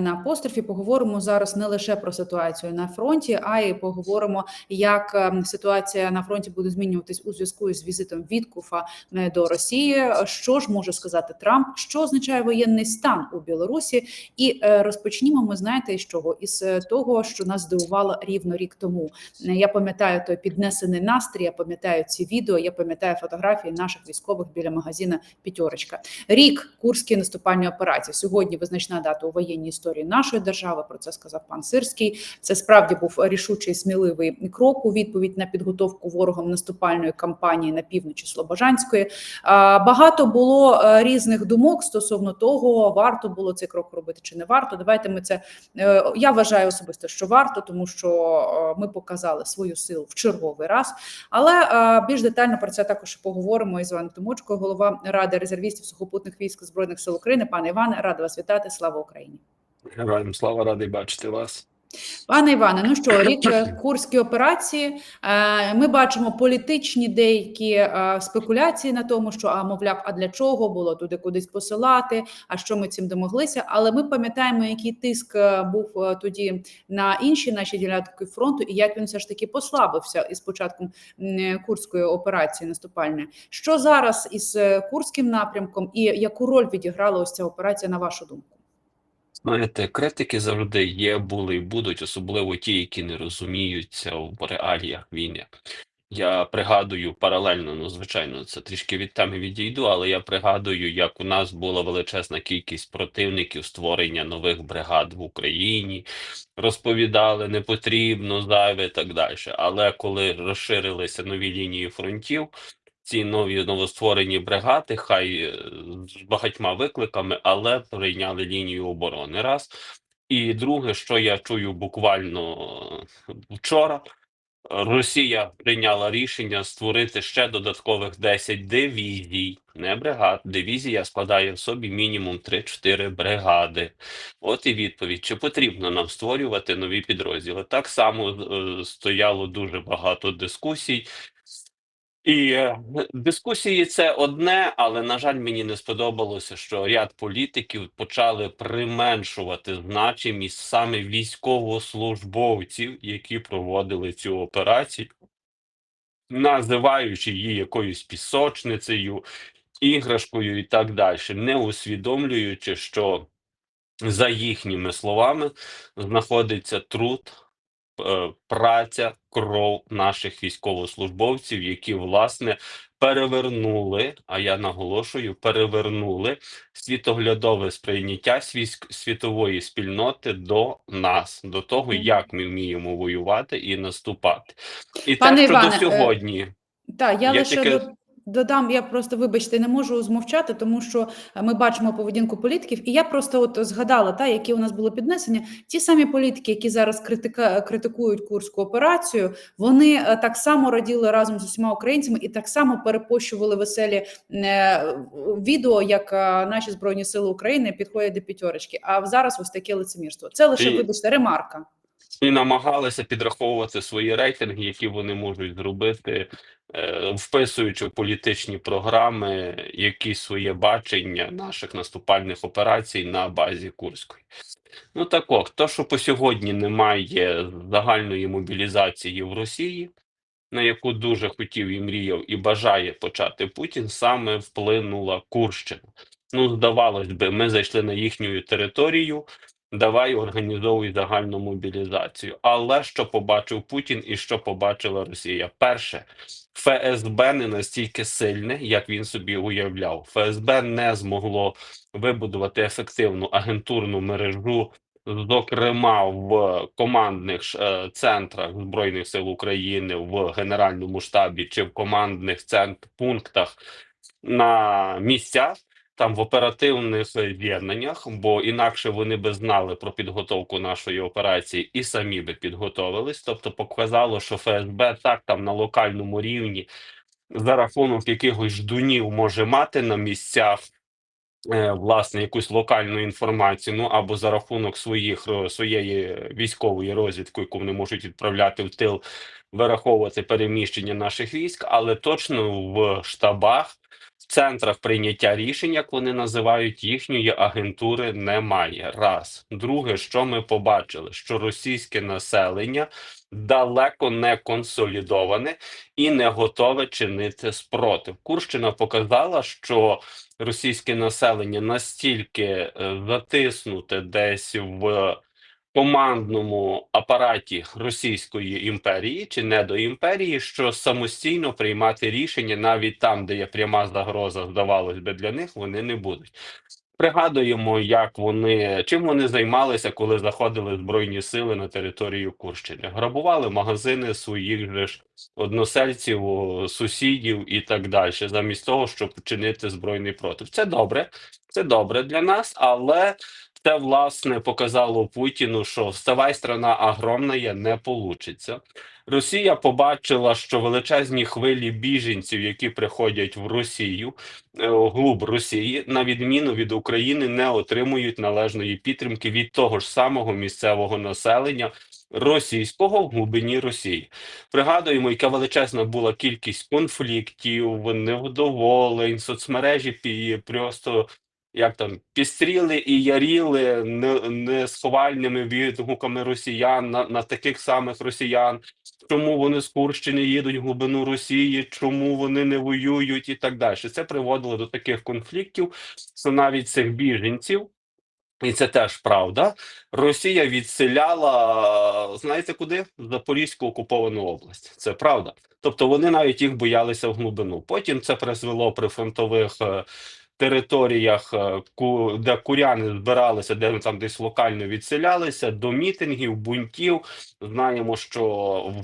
на апострофі поговоримо зараз не лише про ситуацію на фронті, а й поговоримо, як ем, ситуація на фронті буде змінюватись у зв'язку з візитом Віткуфа е, до Росії. Що ж може сказати Трамп? Що означає воєнний стан у Білорусі? І е, розпочнімо ми знаєте з чого? Із е, того, що нас здивувало рівно рік тому. Е, Я пам'ятаю той піднесений настрій. Я пам'ятаю ці відео. Я пам'ятаю фотографії наших військових біля магазина П'ятерочка. Рік курської наступальної операції. Сьогодні визначна дата у воєнній історії нашої держави. Про це сказав пан Сирський. Це справді був рішучий сміливий крок у відповідь на підготовку ворогом наступальної кампанії на півночі Слобожанської. Багато було е, різних думок стосовно того, варто було цей крок робити чи не варто. Давайте ми це е, я вважаю особисто, що варто, тому що е, ми показали свою силу в черговий раз. Але більш детально про це також поговоримо із Іваном Тимочкою, голова ради резервістів сухопутних військ збройних сил України. Пане Іване, рада вас вітати. Слава Україні. Героям слава радий бачити вас. Пане Іване, ну що рік е, курські операції. Е, Ми бачимо політичні деякі е, спекуляції на тому, що а мовляв, а для чого було туди кудись посилати? А що ми цим домоглися? Але ми пам'ятаємо, який тиск був тоді на інші наші ділянки фронту, і як він все ж таки послабився із початком курської операції наступальної. Що зараз із курським напрямком, і яку роль відіграла ось ця операція на вашу думку? Знаєте, критики завжди є, були і будуть, особливо ті, які не розуміються в реаліях війни. Я пригадую паралельно, ну звичайно, це трішки від теми відійду, але я пригадую, як у нас була величезна кількість противників створення нових бригад в Україні, розповідали не потрібно, зайве і так далі. Але коли розширилися нові лінії фронтів, ці нові новостворені бригади, хай е, з багатьма викликами, але прийняли лінію оборони. Раз. І друге, що я чую буквально е, вчора, Росія прийняла рішення створити ще додаткових 10 дивізій, не бригад. Дивізія складає в собі мінімум 3-4 бригади. От і відповідь: чи потрібно нам створювати нові підрозділи? Так само е, стояло дуже багато дискусій. І е, дискусії це одне, але на жаль, мені не сподобалося, що ряд політиків почали применшувати значимість саме військовослужбовців, які проводили цю операцію, називаючи її якоюсь пісочницею, іграшкою і так далі, не усвідомлюючи, що за їхніми словами знаходиться труд праця, кров наших військовослужбовців, які власне перевернули, а я наголошую, перевернули світоглядове сприйняття світової спільноти до нас, до того, як ми вміємо воювати і наступати. І Пане що Іване, до е, сьогодні. Так, я, Я лише тільки- додам, я просто вибачте, не можу змовчати, тому що е, ми бачимо поведінку політиків, і я просто от згадала, та які у нас було піднесення. Ті самі політики, які зараз критика критикують курську операцію, вони е, так само раділи разом з усіма українцями і так само перепощували веселі е, відео, як наші збройні сили України підходять до п'ятерочки. А зараз ось таке лицемірство. Це лише вибачте ремарка. і намагалися підраховувати свої рейтинги, які вони можуть зробити, вписуючи в політичні програми якісь своє бачення наших наступальних операцій на базі Курської. Ну так от, то, що по сьогодні немає загальної мобілізації в Росії, на яку дуже хотів і мріяв, і бажає почати Путін, саме вплинула Курщина. Ну, здавалось би, ми зайшли на їхню територію. Давай організовуй загальну мобілізацію. Але що побачив Путін і що побачила Росія? Перше, ФСБ не настільки сильне, як він собі уявляв. ФСБ не змогло вибудувати ефективну агентурну мережу, зокрема в командних е, центрах Збройних сил України, в Генеральному штабі чи в командних центр пунктах на місцях там в оперативних з'єднаннях, бо інакше вони би знали про підготовку нашої операції і самі би підготовились. Тобто, показало, що ФСБ так там на локальному рівні за рахунок якихось ждунів може мати на місцях. е, Власне, якусь локальну інформацію, ну або за рахунок своїх своєї військової розвідки, яку вони можуть відправляти в тил, вираховувати переміщення наших військ, але точно в штабах центрах прийняття рішень, як вони називають, їхньої агентури немає. Раз. Друге, що ми побачили, що російське населення далеко не консолідоване і не готове чинити спротив. Курщина показала, що російське населення настільки е, затиснуте десь в командному апараті Російської імперії чи недоімперії, що самостійно приймати рішення навіть там, де є пряма загроза, здавалось би, для них вони не будуть. Пригадуємо, як вони чим вони займалися, коли заходили збройні сили на територію Курщини. Грабували магазини своїх же ж односельців, сусідів і так далі, замість того, щоб чинити збройний против. Це добре, це добре для нас, але це власне показало Путіну, що вставай страна огромна, не получиться. Росія побачила, що величезні хвилі біженців, які приходять в Росію, е, глуб Росії, на відміну від України, не отримують належної підтримки від того ж самого місцевого населення російського в глибині Росії. Пригадуємо, яка величезна була кількість конфліктів, невдоволень, соцмережі просто. Як там пістріли і яріли не, несховальними відгуками росіян на, на таких самих росіян, чому вони з Курщини їдуть в глибину Росії, чому вони не воюють і так далі. Це приводило до таких конфліктів, що навіть цих біженців, і це теж правда. Росія відселяла, знаєте куди? Запорізьку окуповану область. Це правда. Тобто вони навіть їх боялися в глибину. Потім це призвело при фронтових. Територіях, е, де куряни збиралися, де там десь локально відселялися, до мітингів, бунтів. Знаємо, що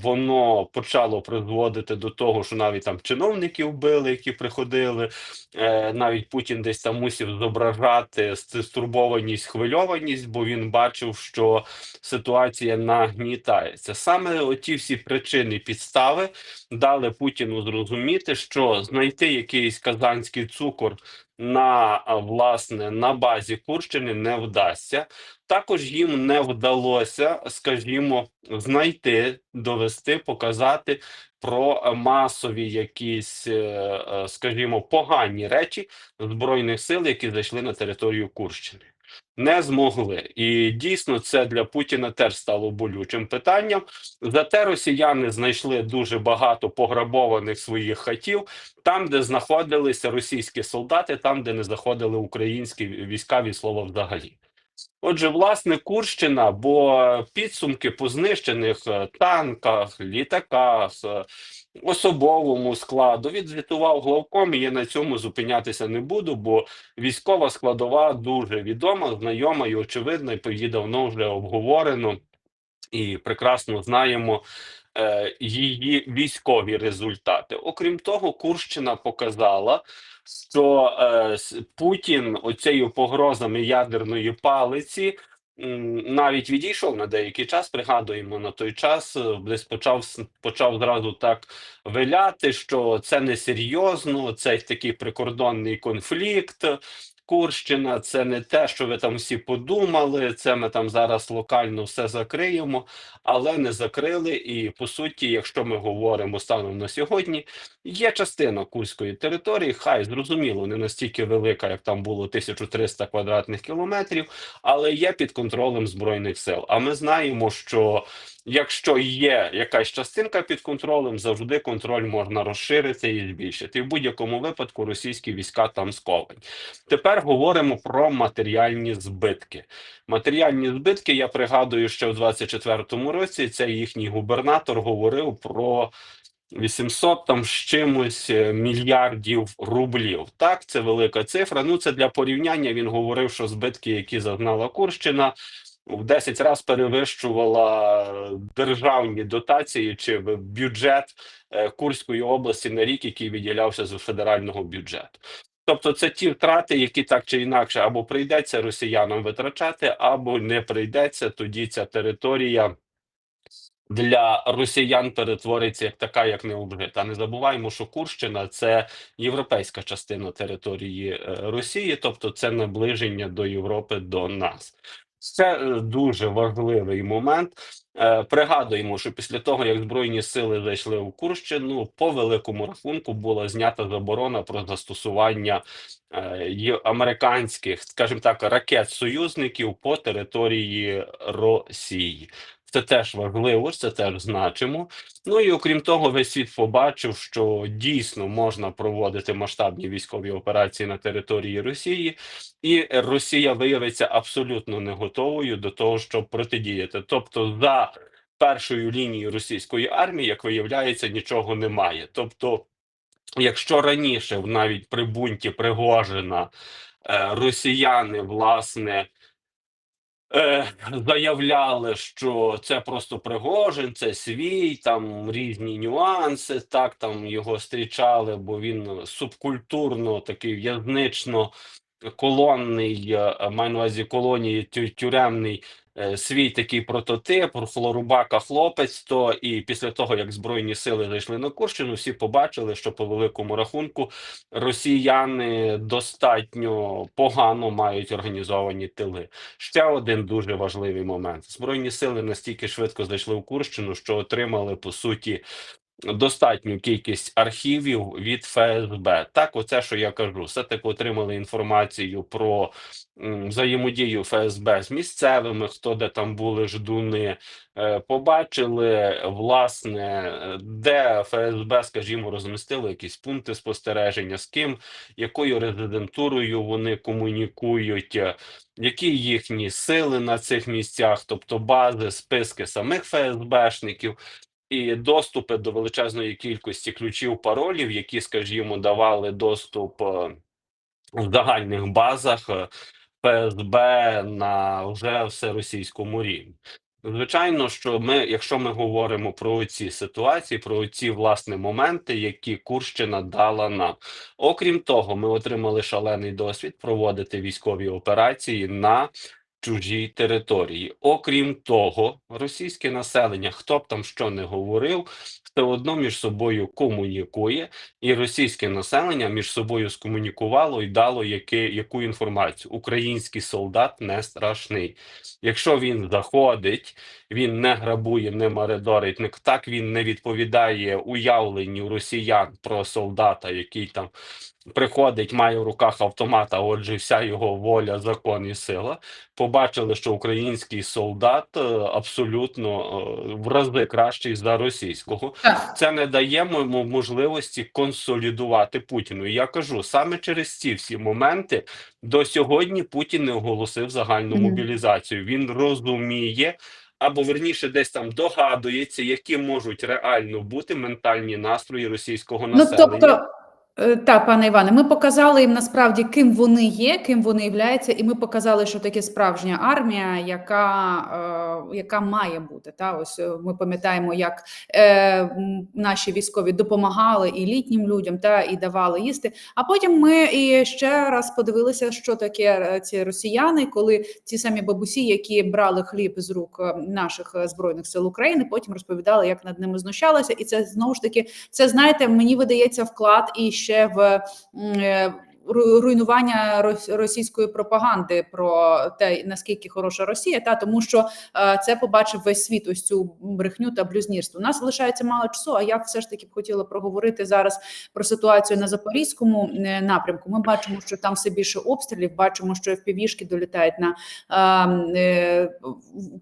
воно почало призводити до того, що навіть там чиновників били, які приходили. Е, навіть Путін десь там мусив зображати стурбованість, хвильованість, бо він бачив, що ситуація нагнітається. Саме оті всі причини, підстави дали Путіну зрозуміти, що знайти якийсь казанський цукор на власне на базі Курщини не вдасться. Також їм не вдалося, скажімо, знайти, довести, показати про масові якісь, е, е, скажімо, погані речі збройних сил, які зайшли на територію Курщини. Не змогли, і дійсно це для Путіна теж стало болючим питанням. Зате росіяни знайшли дуже багато пограбованих своїх хатів там, де знаходилися російські солдати, там, де не заходили українські війська від слова взагалі. Отже, власне, Курщина, бо підсумки по знищених е, танках, літаках, е, особовому складу відзвітував главком. Я на цьому зупинятися не буду, бо військова складова дуже відома, знайома і очевидна, і її давно вже обговорено і прекрасно знаємо е, її військові результати. Окрім того, Курщина показала, що е, Путін оцею погрозами ядерної палиці. Навіть відійшов на деякий час, пригадуємо на той час, е, десь почав почав зразу так виляти, що це несерйозно, це такий прикордонний конфлікт. Курщина це не те, що ви там всі подумали. Це ми там зараз локально все закриємо, але не закрили. І по суті, якщо ми говоримо станом на сьогодні, є частина курської території, хай зрозуміло, не настільки велика, як там було 1300 квадратних кілометрів, але є під контролем збройних сил. А ми знаємо, що якщо є якась частинка під контролем, завжди контроль можна розширити і збільшити. І в будь-якому випадку російські війська там сковані. Тепер говоримо про матеріальні збитки. Матеріальні збитки, я пригадую, що в 24-му році цей їхній губернатор говорив про 800 там з чимось е, мільярдів рублів. Так, це велика цифра. Ну, це для порівняння. Він говорив, що збитки, які зазнала Курщина, в 10 разів перевищувала державні дотації чи бюджет е, Курської області на рік, який виділявся з федерального бюджету. Тобто це ті втрати, які так чи інакше або прийдеться росіянам витрачати, або не прийдеться. Тоді ця територія для росіян перетвориться як така, як необжита. Не забуваємо, що Курщина це європейська частина території е, Росії, тобто це наближення до Європи до нас. Це е, дуже важливий момент. Е, Пригадуємо, що після того, як Збройні сили зайшли у Курщину, по великому рахунку була знята заборона про застосування е, американських, скажімо так, ракет союзників по території Росії. Це теж важливо, це теж значимо. Ну і окрім того, весь світ побачив, що дійсно можна проводити масштабні військові операції на території Росії, і Росія виявиться абсолютно не готовою до того, щоб протидіяти. Тобто, за першою лінією російської армії, як виявляється, нічого немає. Тобто, якщо раніше навіть при бунті Пригожина е, росіяни власне. Е, заявляли, що це просто Пригожин, це свій, там різні нюанси. Так там його зустрічали, бо він субкультурно такий в'язнично колонний, маю на увазі колонії тю- тюремний свій такий прототип, Флорубака хлопець. То і після того, як Збройні сили зайшли на Курщину, всі побачили, що по великому рахунку росіяни достатньо погано мають організовані тили. Ще один дуже важливий момент: збройні сили настільки швидко зайшли в Курщину, що отримали по суті достатню кількість архівів від ФСБ. Так, оце що я кажу, все таки отримали інформацію про взаємодію ФСБ з місцевими, хто де там були ждуни. Е, Побачили власне, де ФСБ, скажімо, розмістили якісь пункти спостереження, з ким, якою резидентурою вони комунікують, е, які їхні сили на цих місцях, тобто бази, списки самих ФСБшників і доступи до величезної кількості ключів паролів, які, скажімо, давали доступ е, в загальних базах е, ФСБ на вже всеросійському рівні. Звичайно, що ми, якщо ми говоримо про ці ситуації, про ці власне моменти, які Курщина дала нам. Окрім того, ми отримали шалений досвід проводити військові операції на чужій території. Окрім того, російське населення, хто б там що не говорив, все одно між собою комунікує, і російське населення між собою скомунікувало і дало яке, яку інформацію. Український солдат не страшний. Якщо він заходить, він не грабує, не маридорить, не так він не відповідає уявленню росіян про солдата, який там приходить, має в руках автомата. Отже, вся його воля, закон і сила. Побачили, що український солдат е, абсолютно е, в рази кращий за російського. Це не дає йому можливості консолідувати Путіну. І я кажу саме через ці всі моменти до сьогодні Путін не оголосив загальну мобілізацію. Він розуміє. Або верніше десь там догадується, які можуть реально бути ментальні настрої російського Ну, населення. тобто, е, та, пане Іване, ми показали їм насправді, ким вони є, ким вони являються, і ми показали, що таке справжня армія, яка, е, яка має бути. Та ось е, ми пам'ятаємо, як е, наші військові допомагали і літнім людям, та і давали їсти. А потім ми і ще раз подивилися, що таке е, ці росіяни, коли ці самі бабусі, які брали хліб з рук наших збройних сил України, потім розповідали, як над ними знущалися, і це знову ж таки це знаєте, мені видається вклад і ще в м, е, ру- руйнування рос- російської пропаганди про те, наскільки хороша Росія, та тому що е, це побачив весь світ. Ось цю брехню та блюзнірство. У нас лишається мало часу. А я все ж таки б хотіла проговорити зараз про ситуацію на запорізькому е, напрямку. Ми бачимо, що там все більше обстрілів. Бачимо, що FPV-шки долітають на е, е,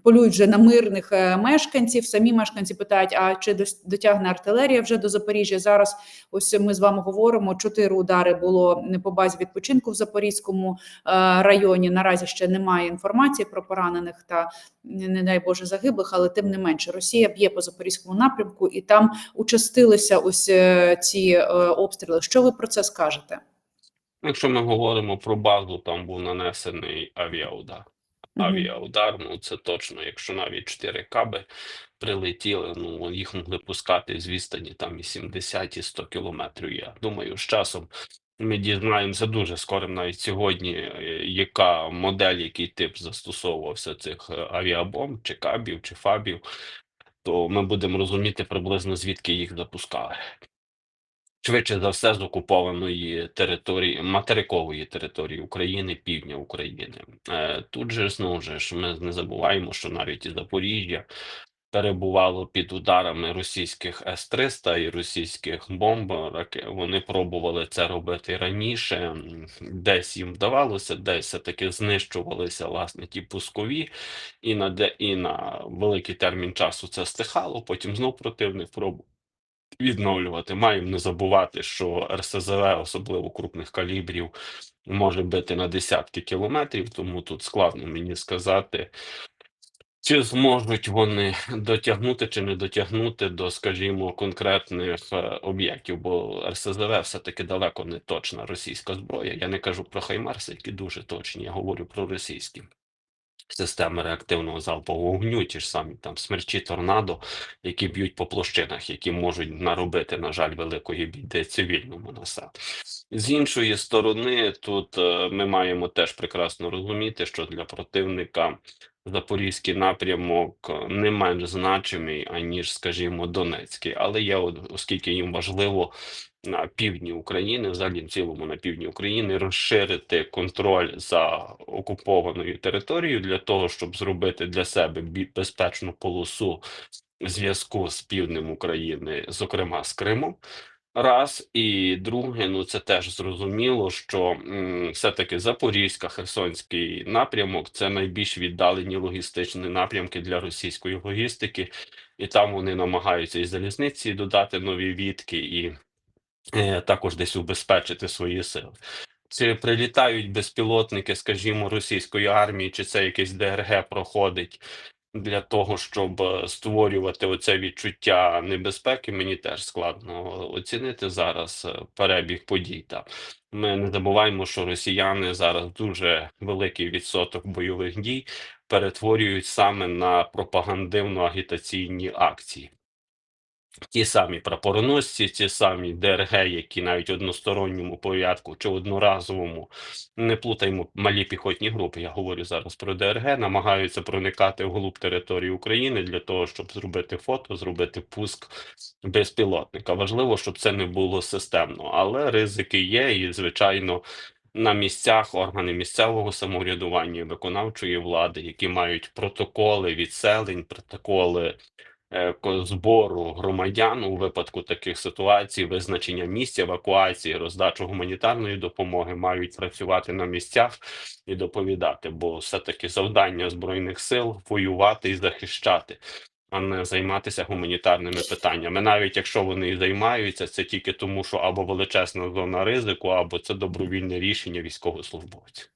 полюють вже на мирних мешканців. Самі мешканці питають: а чи дотягне артилерія вже до Запоріжжя? Зараз ось ми з вами говоримо. Чотири удари було не базі відпочинку в Запорізькому е, районі. Наразі ще немає інформації про поранених та не дай Боже загиблих, але тим не менше Росія б'є по запорізькому напрямку, і там участилися ось е, ці е, обстріли. Що ви про це скажете? Якщо ми говоримо про базу, там був нанесений авіаудар. Авіаудар, ну це точно. Якщо навіть 4 каби прилетіли, ну їх могли пускати з відстані там і 70, і 100 кілометрів. Я думаю, з часом ми дізнаємося дуже скоро, навіть сьогодні, е, яка модель, який тип застосовувався цих е, авіабомб, чи кабів, чи фабів, то ми будемо розуміти приблизно звідки їх запускали. Швидше за все, з окупованої території, материкової території України, півдня України. Е, тут же знову ж ми не забуваємо, що навіть і Запоріжжя перебувало під ударами російських С-300 і російських бомб. Вони пробували це робити раніше. Десь їм вдавалося, десь все-таки знищувалися власне ті пускові, і на де і на великий термін часу це стихало. Потім знов противник пробував відновлювати. Маємо не забувати, що РСЗВ, особливо крупних калібрів, може бити на десятки кілометрів, тому тут складно мені сказати, чи зможуть вони дотягнути чи не дотягнути до, скажімо, конкретних е, об'єктів, бо РСЗВ все-таки далеко не точна російська зброя. Я не кажу про Хаймарси, які дуже точні, я говорю про російські. Системи реактивного залпового вогню, ті ж самі там смерчі торнадо, які б'ють по площинах, які можуть наробити, на жаль, великої біди цивільному населенню. З іншої сторони, тут е, ми маємо теж прекрасно розуміти, що для противника запорізький напрямок е, не менш значимий, аніж, скажімо, Донецький, але от, оскільки їм важливо на півдні України, взагалі в цілому на півдні України, розширити контроль за окупованою територією для того, щоб зробити для себе безпечну полосу зв'язку з півднем України, зокрема з Кримом. Раз. І друге, ну це теж зрозуміло, що все-таки Запорізька, Херсонський напрямок це найбільш віддалені логістичні напрямки для російської логістики, і там вони намагаються із залізниці додати нові відки і е, також десь убезпечити свої сили. Чи прилітають безпілотники, скажімо, російської армії, чи це якийсь ДРГ проходить для того, щоб е, створювати оце відчуття небезпеки, мені теж складно оцінити зараз е, перебіг подій. Там ми не забуваємо, що росіяни зараз дуже великий відсоток бойових дій перетворюють саме на пропагандивно-агітаційні акції. Ті самі прапороносці, ті самі ДРГ, які навіть односторонньому порядку чи одноразовому, не плутаємо малі піхотні групи. Я говорю зараз про ДРГ, намагаються проникати в глуб території України для того, щоб зробити фото, зробити пуск безпілотника. Важливо, щоб це не було системно, але ризики є, і звичайно. На місцях органи місцевого самоврядування виконавчої влади, які мають протоколи відселень, протоколи ко- збору громадян у випадку таких ситуацій, визначення місць евакуації, роздачу гуманітарної допомоги мають працювати на місцях і доповідати, бо все-таки завдання збройних сил воювати і захищати. А не займатися гуманітарними питаннями, навіть якщо вони і займаються, це тільки тому, що або величезна зона ризику, або це добровільне рішення військовослужбовців.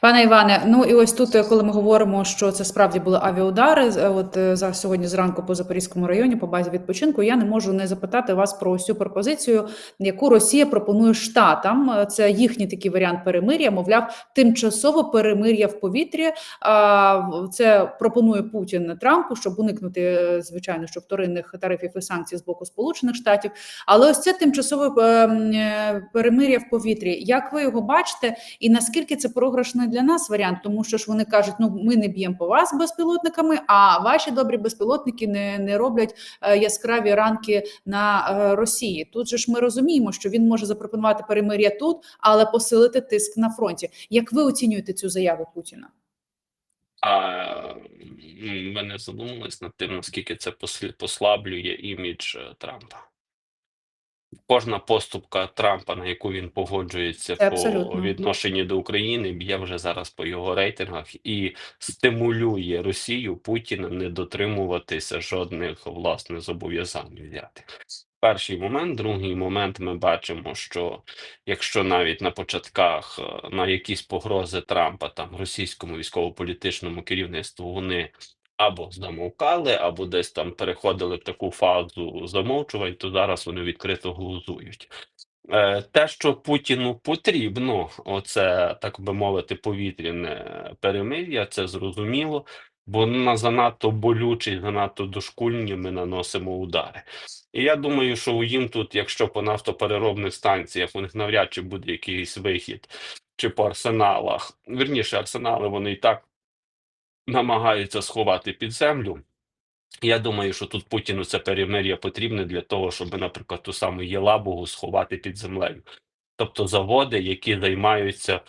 Пане Іване, ну і ось тут, е, коли ми говоримо, що це справді були авіаудари, е, от е, за сьогодні зранку по Запорізькому районі, по базі відпочинку, я не можу не запитати вас про цю пропозицію, яку Росія пропонує штатам. Це їхній такий варіант перемир'я, мовляв, тимчасове перемир'я в повітрі. Це пропонує Путін Трампу, щоб уникнути, звичайно, що вторинних тарифів і санкцій з боку Сполучених Штатів. Але ось це тимчасове е, м, е, перемир'я в повітрі. Як ви його бачите, і наскільки це програшний для нас варіант, тому що ж вони кажуть: ну ми не б'ємо по вас безпілотниками, а ваші добрі безпілотники не, не роблять е, яскраві ранки на е, Росії. Тут же ж ми розуміємо, що він може запропонувати перемир'я тут, але посилити тиск на фронті. Як ви оцінюєте цю заяву Путіна? А м, не задумались над тим, наскільки це послаблює імідж е, Трампа. Кожна поступка Трампа, на яку він погоджується Це по абсолютно. відношенні до України, б'є вже зараз по його рейтингах і стимулює Росію Путіна не дотримуватися жодних власне зобов'язань взяти. Перший момент, другий момент, ми бачимо, що якщо навіть на початках е, на якісь погрози Трампа там російському військово-політичному керівництву вони або замовкали, або десь там переходили в таку фазу замовчувань, то зараз вони відкрито глузують. Е, Те, що Путіну потрібно, оце так би мовити, повітряне перемир'я, це зрозуміло, бо на занадто болючі, занадто дошкульні ми наносимо удари. І я думаю, що їм тут, якщо по нафтопереробних станціях у них навряд чи буде якийсь вихід, чи по арсеналах, вірніше, арсенали вони і так намагаються сховати під землю. Я думаю, що тут Путіну це перемир'я потрібне для того, щоб, наприклад, ту саму Єлабугу сховати під землею. Тобто заводи, які займаються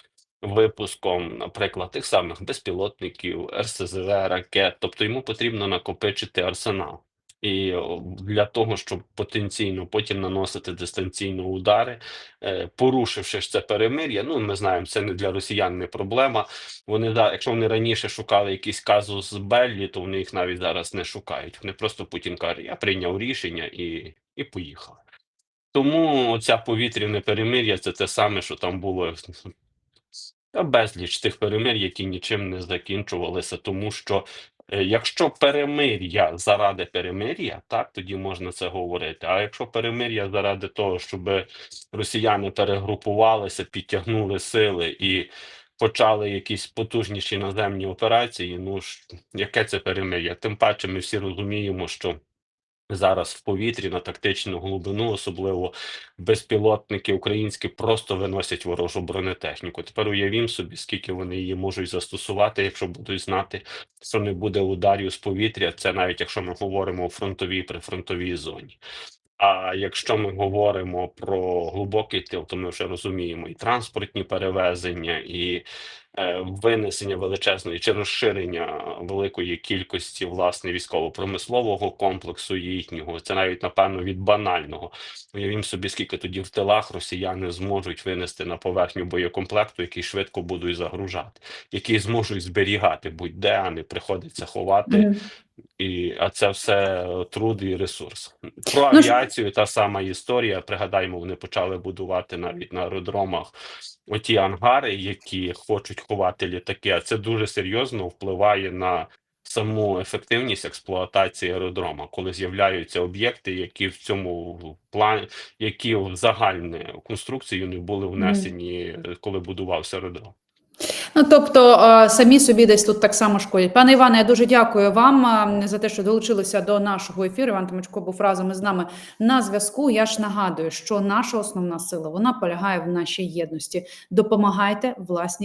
випуском, наприклад, тих самих безпілотників, РСЗВ, ракет. Тобто йому потрібно накопичити арсенал. І для того, щоб потенційно потім наносити дистанційно удари, е, порушивши ж це перемир'я, ну ми знаємо, це не для росіян не проблема. Вони да, якщо вони раніше шукали якийсь казус Беллі, то вони їх навіть зараз не шукають. Вони просто Путін каже, я прийняв рішення і, і поїхали. Тому оця повітряне перемир'я це те саме, що там було безліч тих перемир, які нічим не закінчувалися, тому що якщо перемир'я заради перемир'я, так тоді можна це говорити. А якщо перемир'я заради того, щоб росіяни перегрупувалися, підтягнули сили і почали якісь потужніші наземні операції, ну ж яке це перемир'я? Тим паче, ми всі розуміємо, що. Зараз в повітрі на тактичну глибину, особливо безпілотники українські, просто виносять ворожу бронетехніку. Тепер уявім собі, скільки вони її можуть застосувати, якщо будуть знати, що не буде ударів з повітря. Це навіть якщо ми говоримо у фронтовій прифронтовій зоні. А якщо ми говоримо про глибокий тил, то ми вже розуміємо і транспортні перевезення, і винесення величезної чи розширення великої кількості власне військово-промислового комплексу їхнього. Це навіть напевно від банального. Уявім собі, скільки тоді в тилах росіяни зможуть винести на поверхню боєкомплекту, який швидко будуть загружати, який зможуть зберігати будь-де, а не приходиться ховати. І, а це все труд і ресурс. Про Ну, авіацію та сама історія. Пригадаємо, вони почали будувати навіть на аеродромах оті ангари, які хочуть ховати літаки. А це дуже серйозно впливає на саму ефективність експлуатації аеродрома, коли з'являються об'єкти, які в цьому плані, які в загальну конструкцію не були внесені, е, коли будувався аеродром. Ну тобто е, самі собі десь тут так само шкодять. Пане Іване, я дуже дякую вам е, за те, що долучилися до нашого ефіру. Іван Тимочко був разом із нами на зв'язку. Я ж нагадую, що наша основна сила вона полягає в нашій єдності. Допомагайте власній.